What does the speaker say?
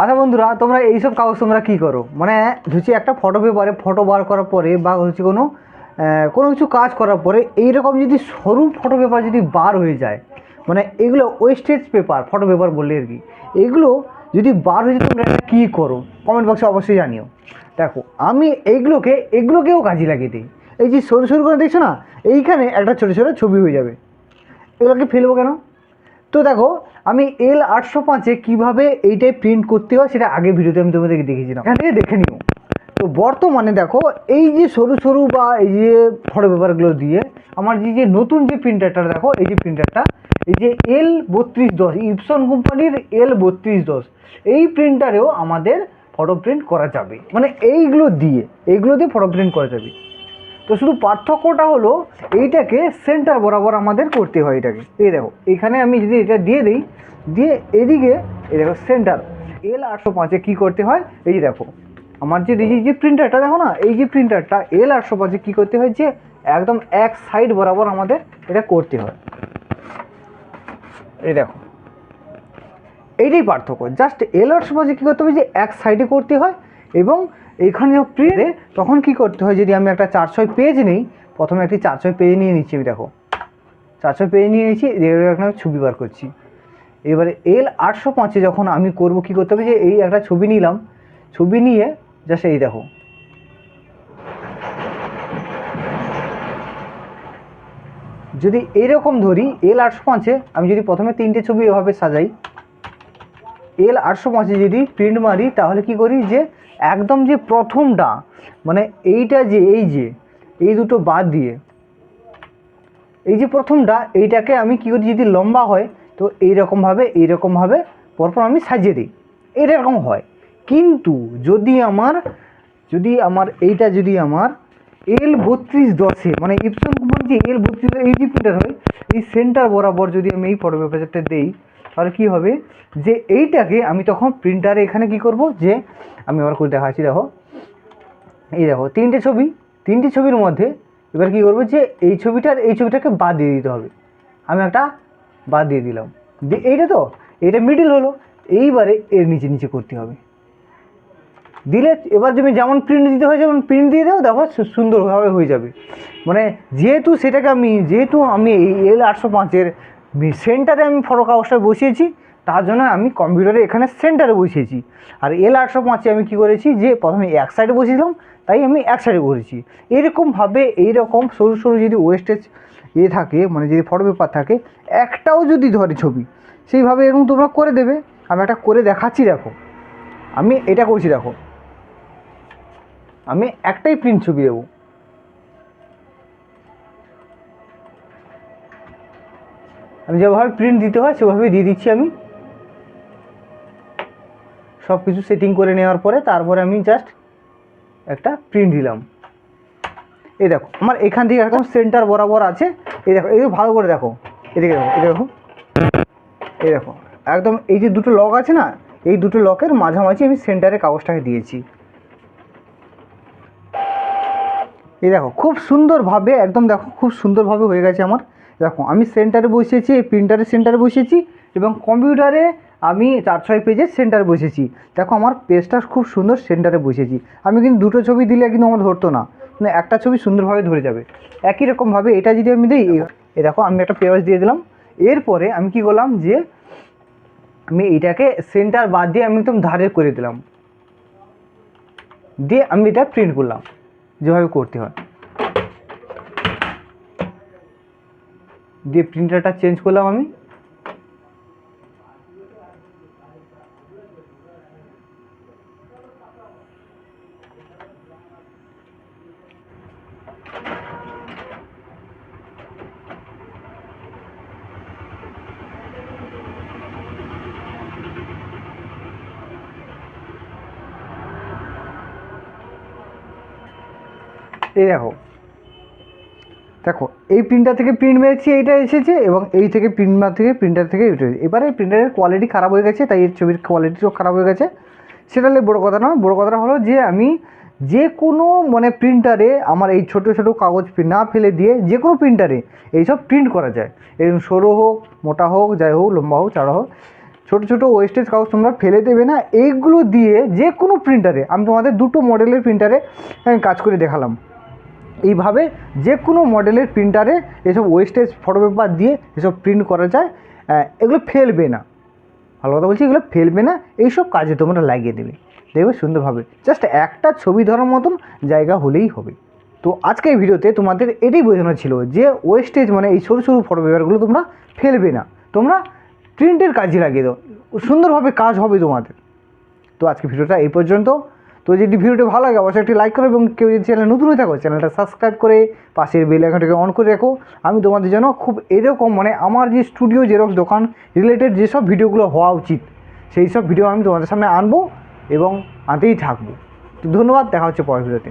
আচ্ছা বন্ধুরা, তোমরা এইসব কাগজ তোমরা কী করো? মানে হচ্ছে একটা ফটো পেপারে ফটো বার করার পরে বা হচ্ছে কোনো কোনো কিছু কাজ করার পরে এইরকম যদি সরু ফটো পেপার যদি বার হয়ে যায় মানে এগুলো ওয়েস্টেজ পেপার ফটো পেপার বললে আর কি, এগুলো যদি বার হয়ে যায় তোমরা কী করো? কমেন্ট বক্সে অবশ্যই জানিও। দেখো, আমি এইগুলোকে, এগুলোকেও কাজে লাগিয়ে দিই। এই যে সরু সরু করে দেখছ না, এইখানে একটা ছোটো ছোটো ছবি হয়ে যাবে। এগুলোকে ফেলব কেন? তো দেখো, আমি এল আটশো পাঁচে কীভাবে এইটাই প্রিন্ট করতে হয় সেটা আগে ভিডিওতে আমি তোমাদেরকে দেখিয়েছিলাম। এখান থেকে দেখে নিও। তো বর্তমানে দেখো, এই যে সরু সরু বা এই যে ফটো পেপারগুলো দিয়ে আমার যে যে নতুন যে প্রিন্টারটা দেখো, এই যে প্রিন্টারটা এই যে এল বত্রিশ দশ ইপসন কোম্পানির এল বত্রিশ দশ, এই প্রিন্টারেও আমাদের ফটো প্রিন্ট করা যাবে। মানে এইগুলো দিয়ে এইগুলো দিয়ে ফটো প্রিন্ট করা যাবে। তো শুধু পার্থক্যটা হলো এইটাকে সেন্টার বরাবর আমাদের করতে হয় এটাকে। এই দেখো, এখানে আমি যদি এটা দিয়ে দিই, দিয়ে এদিকে, এই দেখো সেন্টার এল আটশো পাঁচে কী করতে হয়? এই দেখো, আমার যে এই যে প্রিন্টারটা দেখো না, এই যে প্রিন্টারটা এল আটশো পাঁচে কী করতে হয়? যে একদম এক সাইড বরাবর আমাদের এটা করতে হয়। এই দেখো, এইটাই পার্থক্য। জাস্ট এল আটশো পাঁচে কী করতে হবে? যে এক সাইডে করতে হয় এবং এইখানে যখন প্রিন্টে তখন কি করতে হয়? যদি আমি একটা চার ছয় পেজ নিই, প্রথমে একটি চার ছয় পেজ নিয়ে নিচ্ছি, আমি দেখো। চার ছয় পেজ নিয়ে একটা আমি ছবি বার করছি। এবারে এল আটশো পাঁচে যখন আমি করব, কি করতে হবে যে, এই একটা ছবি নিলাম। ছবি নিয়ে জাস্ট এই দেখো। যদি এইরকম ধরি এল আটশো পাঁচে আমি যদি প্রথমে তিনটে ছবি এভাবে সাজাই এল আটশো পাঁচে যদি প্রিন্ট মারি, তাহলে কি করি যে একদম যে প্রথমটা মানে এইটা যে, এই যে, এই দুটো বাদ দিয়ে, এই যে প্রথমটা, এইটাকে আমি কী করি, যদি লম্বা হয়, তো এইরকমভাবে এইরকমভাবে পরপর আমি সাজিয়ে দিই। এরকম হয়। কিন্তু যদি আমার যদি আমার, এইটা যদি আমার এল বত্রিশ দশে মানে ইপসন কোম্পানি যে এল বত্রিশ এই যে প্রিন্টার হয়, এই সেন্টার বরাবর যদি আমি এই ফটো পেপারটা দেই তাহলে কী হবে? যে এইটাকে আমি তখন প্রিন্টারে এখানে কি করব? যে আমি আবার করে দেখাচ্ছি, দেখো। এই দেখো, তিনটে ছবি, তিনটে ছবির মধ্যে এবার কী করব? যে এই ছবিটার, এই ছবিটাকে বাদ দিয়ে দিতে হবে। আমি একটা বাদ দিয়ে দিলাম। যে এইটা তো এটা মিডিল হলো। এইবারে এর নিচে নিচে করতে হবে। দিলে এবার তুমি যেমন প্রিন্ট দিতে হয়, যেমন প্রিন্ট দিয়ে দাও, দেখো সুন্দরভাবে হয়ে যাবে। মানে যেহেতু সেটাকে আমি, যেহেতু আমি এই এল আটশো পাঁচের সেন্টারে আমি ফটো কাগজটা বসিয়েছি, তার জন্য আমি কম্পিউটারে এখানে সেন্টারে বসিয়েছি। আর এল আটশো পাঁচে আমি কী করেছি, যে প্রথমে এক সাইডে বসিয়েছিলাম তাই আমি এক সাইডে করেছি। এরকমভাবে এইরকম সরু সরু যদি ওয়েস্টেজ এ থাকে মানে যদি ফটো পেপার থাকে, একটাও যদি ধরে ছবি, সেইভাবে এরকম তোমরা করে দেবে। আমি একটা করে দেখাচ্ছি, দেখো। আমি এটা করছি, দেখো। আমি একটাই প্রিন্ট ছবি দেবো। আমি যেভাবে প্রিন্ট দিতে হয়, সেভাবেই দিয়ে দিচ্ছি আমি। সব কিছু সেটিং করে নেওয়ার পরে তারপরে আমি জাস্ট একটা প্রিন্ট দিলাম। এই দেখো, আমার এখান থেকে একদম সেন্টার বরাবর আছে। এই দেখো, এই ভালো করে দেখো। এদিকে দেখো এই দেখো। এই দেখো, একদম এই যে দুটো লক আছে না, এই দুটো লকের মাঝামাঝি আমি সেন্টারে কাগজটাকে দিয়েছি। এই দেখো, খুব সুন্দরভাবে, একদম দেখো, খুব সুন্দরভাবে হয়ে গেছে আমার। দেখো, আমি সেন্টারে বসিয়েছি প্রিন্টারের সেন্টারে বসেছি এবং কম্পিউটারে আমি চার ছয় পেজের সেন্টারে বসেছি। দেখো, আমার পেজটা খুব সুন্দর সেন্টারে বসেছি। আমি কিন্তু দুটো ছবি দিলে কিন্তু আমার ধরতো না। কিন্তু একটা ছবি সুন্দরভাবে ধরে যাবে। একই রকমভাবে এটা যদি আমি দিই এই- এই দেখো, আমি একটা পেজ দিয়ে দিলাম। এরপরে আমি কি করলাম যে, আমি এটাকে সেন্টার বাদ দিয়ে আমি একদম ধারে করে দিলাম। দিয়ে আমি এটা প্রিন্ট করলাম, যেভাবে করতে হয়। দিয়ে প্রিন্টারটা চেঞ্জ করলাম আমি। এই দেখো দেখো, এই প্রিন্টার থেকে প্রিন্ট মেরেছি, এইটা এসেছে এবং এই থেকে প্রিন্টার থেকে প্রিন্টার থেকে এটা। এবারে প্রিন্টারের কোয়ালিটি খারাপ হয়ে গেছে, তাই এর ছবির কোয়ালিটিও খারাপ হয়ে গেছে। সেটা বড়ো কথা নয়, বড়ো কথাটা হলো যে আমি যে কোনো মানে প্রিন্টারে আমার এই ছোটো ছোটো কাগজ না ফেলে দিয়ে যে কোনো প্রিন্টারে এইসব প্রিন্ট করা যায়। এরকম সরু হোক, মোটা হোক, যাই হোক, লম্বা হোক, চড়া হোক, ছোটো ছোটো ওয়েস্টেজ কাগজ তোমরা ফেলে দেবে না, এইগুলো দিয়ে যে কোনো প্রিন্টারে আমি তোমাদের দুটো মডেলের প্রিন্টারে কাজ করে দেখালাম। এইভাবে যে কোনো মডেলের প্রিন্টারে এসব ওয়েস্টেজ ফটো পেপার দিয়ে এসব প্রিন্ট করা যায় এগুলো ফেলবে না। ভালো কথা বলছি, এগুলো ফেলবে না, এইসব কাজে তোমরা লাগিয়ে দেবে। দেখবে সুন্দরভাবে। জাস্ট একটা ছবি ধরার মতন জায়গা হলেই হবে। তো আজকের ভিডিওতে তোমাদের এটাই বোঝানো ছিল যে ওয়েস্টেজ মানে এই সরু সরু ফটো পেপারগুলো তোমরা ফেলবে না। তোমরা প্রিন্টের কাজে লাগিয়ে দাও। সুন্দরভাবে কাজ হবে তোমাদের। তো আজকে ভিডিওটা এই পর্যন্ত। তো যদি ভিডিওটি ভালো লাগে, অবশ্যই একটি লাইক করো এবং কেউ যদি চ্যানেল নতুন হয়ে থাকো চ্যানেলটা সাবস্ক্রাইব করে পাশের বেল আইকনটাকে অন করে রাখো। আমি তোমাদের জন্য খুব এরকম মানে আমার যে স্টুডিও জেরক্স দোকান রিলেটেড যেসব ভিডিওগুলো হওয়া উচিত, সেই সব ভিডিও আমি তোমাদের সামনে আনব এবং আনতেই থাকব। তো ধন্যবাদ, দেখা হচ্ছে পরের ভিডিওতে।